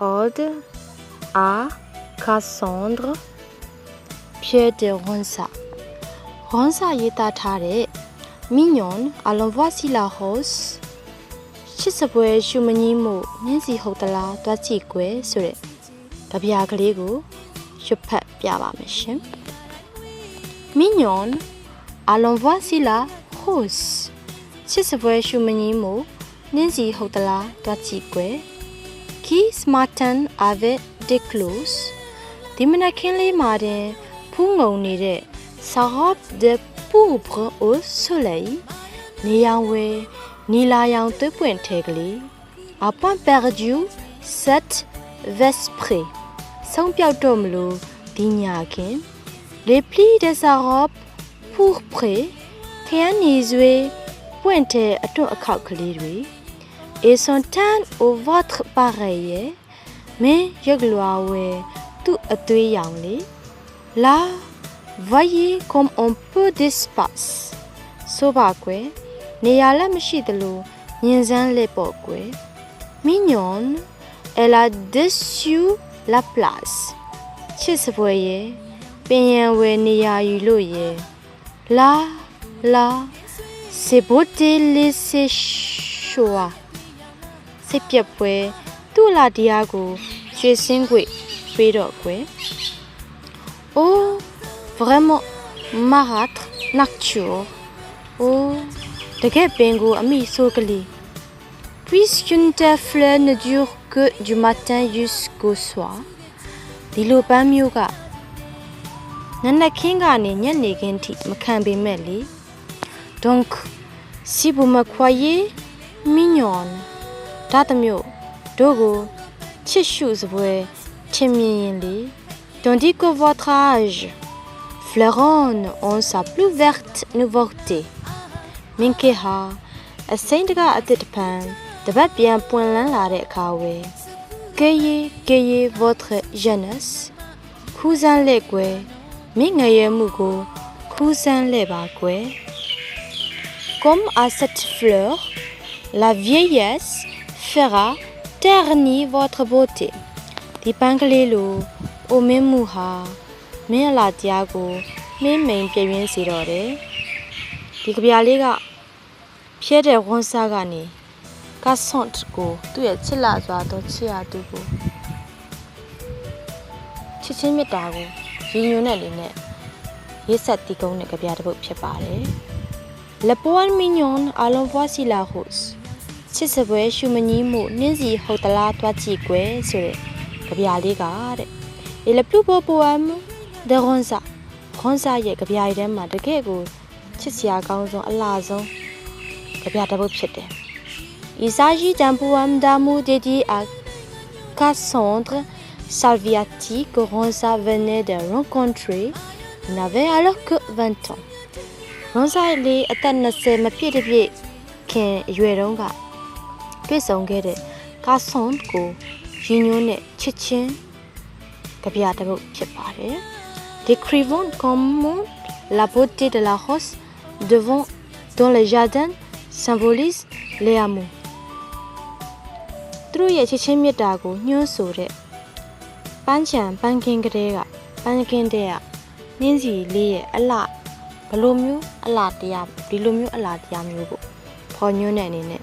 Ode à Cassandre Pierre de Ronsa Ronsa ရေးသားထားတဲ့ Mignon allons voici la rose ချစ်စပွဲရှုမငင်းမှုနင်းစီဟုတ်သလားတွားကြည့်ကွယ်ဆိုတဲ့ကြပြာကလေးကိုရွတ်ဖတ်ပြပါမယ်ရှင် Mignon allons voici la rose ချစ်စပွဲရှုမငင်းမှုနင်းစီဟုတ်သလားတွားကြည့်ကွယ် qui ce matin avait des clous ဒီမနက်ခင်းလေးမှာတင်ဖူးငုံနေတဲ့ sa robe de pourpre au soleil နေရောင်ဝဲနီလာရောင်သွေးပွင့်ထဲကလေး a point perdu cette vespre ဆုံးပြောက်တော့မလို့ဒီညာခင် les plis de sa robe pourpre ခရမ်းနေဆွေးပွင့်တဲ့အထွတ်အခောက်ကလေးတွေ et son teint au votre pareil မင်းရုပ်လွာဝဲသူ့အသွေးရောင်လေလာ voyez comme on peut d'espace ဆိုပါကွယ်နေရာလက်မရှိသလိုညင်စမ်းလက်ပေါ့ကွယ် mignonne elle a dessus la place ချစ်စပွဲရဲ့ပင်ရန်ဝယ်နေရာယူလို့ရဲ့လာလာ c'est beauté laisser choix စိတ်ပြက်ပွဲသူ့လာတရားကိုရွှေစင်းခွေပေးတော့ကွယ် Oh vraiment marâtre nature Oh တကယ်ပင်ကိုအမိဆိုးကလေး Puisqu'une telle fleur ne dure que du matin jusqu'au soir ဒီလိုပန်းမျိုးကနက်နက်ခင်းကနေညနေခင်းထိမခံပေမဲ့လေ Donc si vous me croyez mignonne ဒါသမျိုးတို့ကိုချစ်ရှုစပွဲချင်မြင်ရင်လေ tandis que votre âge fleuronne en sa plus verte nouveauté မင်ကေဟာအစိမ့်တကအစ်စ်တပံတပတ်ပြန်ပွင့်လန်းလာတဲ့အခါဝယ် cueillez cueillez votre jeunesse ခူးစမ်းလက်ကွယ်မိငယ်ရမှုကိုခူးစမ်းလက်ပါကွယ် comme à cette fleur la vieillesse fera ternir votre beauté ဒီပန်းကလေးလိုအိုမင်းမှုဟာမင်းအလားတရားကိုမင်းမိန်ပြည့်ရင်းစေတော့တယ်ဒီကြပြလေးကဖြဲတဲ့ဝန်စားကနေကဆွန့်ကိုသူ့ရဲ့ချစ်လာစွာသောချစ်ရသူကိုချစ်ချင်းမြတ်တာကိုရည်ညွှန်းတဲ့အနေနဲ့ရေးဆက်တီးကုန်းတဲ့ကြပြတစ်ပုဒ်ဖြစ်ပါတယ် Le poil mignon allons voici la rose ချစ်စပွဲရှုမငီးမှုနှင်းစီဟုတ်တလားတွားကြည့်ကွယ်ဆိုတဲ့ကြပြလေးကတဲ့ Et le plus beau poème de Ronza Ronza ရဲ့ကြပြရီထဲမှာတကယ့်ကိုချစ်စရာကောင်းဆုံးအလားဆုံးကြပြတစ်ပုဒ်ဖြစ်တယ် Il s'agit d'un poème d'amour dédié à Cassandre Salviati que Ronza venait de rencontrer Il n'avait alors que 20 ans Ronza လေးအသက်20မပြည့်တပြည့်ခင်အရွယ်တုန်းက တွေ့ဆုံခဲ့တဲ့ကာဆွန်ကိုရင်းညွှန်းတဲ့ချစ်ချင်းကြပြတစ်ပုဒ်ဖြစ်ပါတယ် Décrivons comment la beauté de la rose devant dans le jardin symbolise les amours သူတို့ရဲ့ချစ်ချင်းမြတ်တာကိုညွှန်းဆိုတဲ့ပန်းချံပန်းကင်းကလေးကပန်းကင်းတဲ့ကနှင်းစီလေးရဲ့အလှဘလိုမျိုးအလှတရားဒီလိုမျိုးအလှတရားမျိုးကိုဖော်ညွှန်းတဲ့အနေနဲ့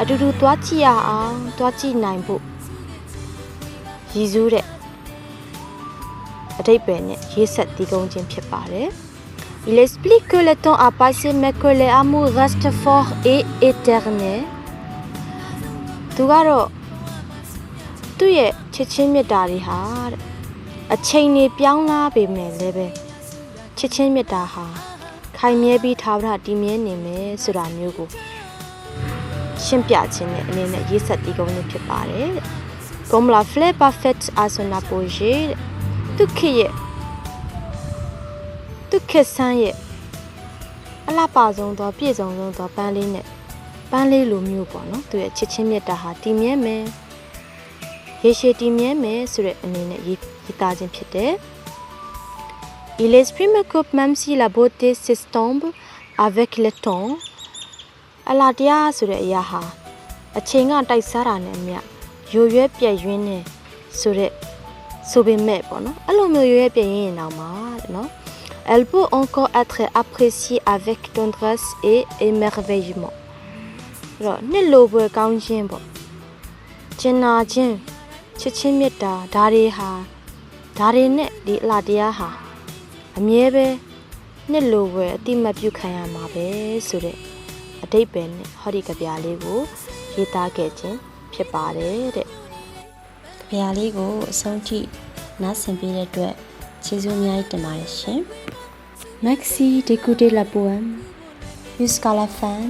အတူတူသွားကြည့်ရအောင်သွားကြည့်နိုင်ဖို့ရည်စူးတဲ့အတိတ်ပဲနဲ့ရေးဆက်တီးကုန်းခြင်းဖြစ်ပါတယ် Il explique que le temps a passé mais que l'amour reste fort et éternel သူကတော့သူ့ရဲ့ချစ်ချင်းမြတ်တာတွေဟာတဲ့အချိန်တွေပြောင်းလာပေမဲ့လည်းပဲချစ်ချင်းမြတ်တာဟာခိုင်မြဲပြီးထာဝရတည်မြဲနေမယ်ဆိုတာမျိုးကို ရှင်းပြခြင်းနဲ့အနေနဲ့ရေးဆက်တီးကုန်းလေးဖြစ်ပါတယ် Comme la fleur parfaite à son apogée သူခေရဲ့သူခေဆန်းရဲ့အလှပဆုံးသောပြည့်စုံဆုံးသောပန်းလေးနဲ့ပန်းလေးလိုမျိုးပေါ့နော်သူရဲ့ချစ်ချင်းမြတ်တာဟာတည်မြဲမယ်ရေရှည်တည်မြဲမယ်ဆိုတဲ့အနေနဲ့ရေးရေးသားခြင်းဖြစ်တယ် Il exprime que même si la beauté s'estompe avec le temps အလားတရားဆိုတဲ့အရာဟာအချိန်ကတိုက်စားတာနဲ့အမျှရွရွဲပြည့်ရင်းနေဆိုတဲ့ဆိုပေမဲ့ပေါ့နော်အဲ့လိုမျိုးရွရွဲပြည့်ရင်းရင်တော့မှာတဲ့နော် Elle peut encore être appréciée avec tendresse et émerveillement အဲ့တော့နှစ်လိုပွဲကောင်းခြင်းပေါ့ကျင်နာခြင်းချစ်ချင်းမြတ်တာဒါတွေဟာဒါတွေနဲ့ဒီအလားတရားဟာအမြဲပဲနှစ်လိုပွဲအတိမတ်ပြုခံရမှာပဲဆိုတဲ့ အတိတ်ပဲနဲ့ဟောဒီကဗျာလေးကိုရေးသားခဲ့ခြင်းဖြစ်ပါတယ်တဲ့။ဗျာလေးကိုအဆုံးထိနားဆင်ပေးတဲ့အတွက်ကျေးဇူးအများကြီးတင်ပါတယ်ရှင်။ Merci d'écouter la poème jusqu'à la fin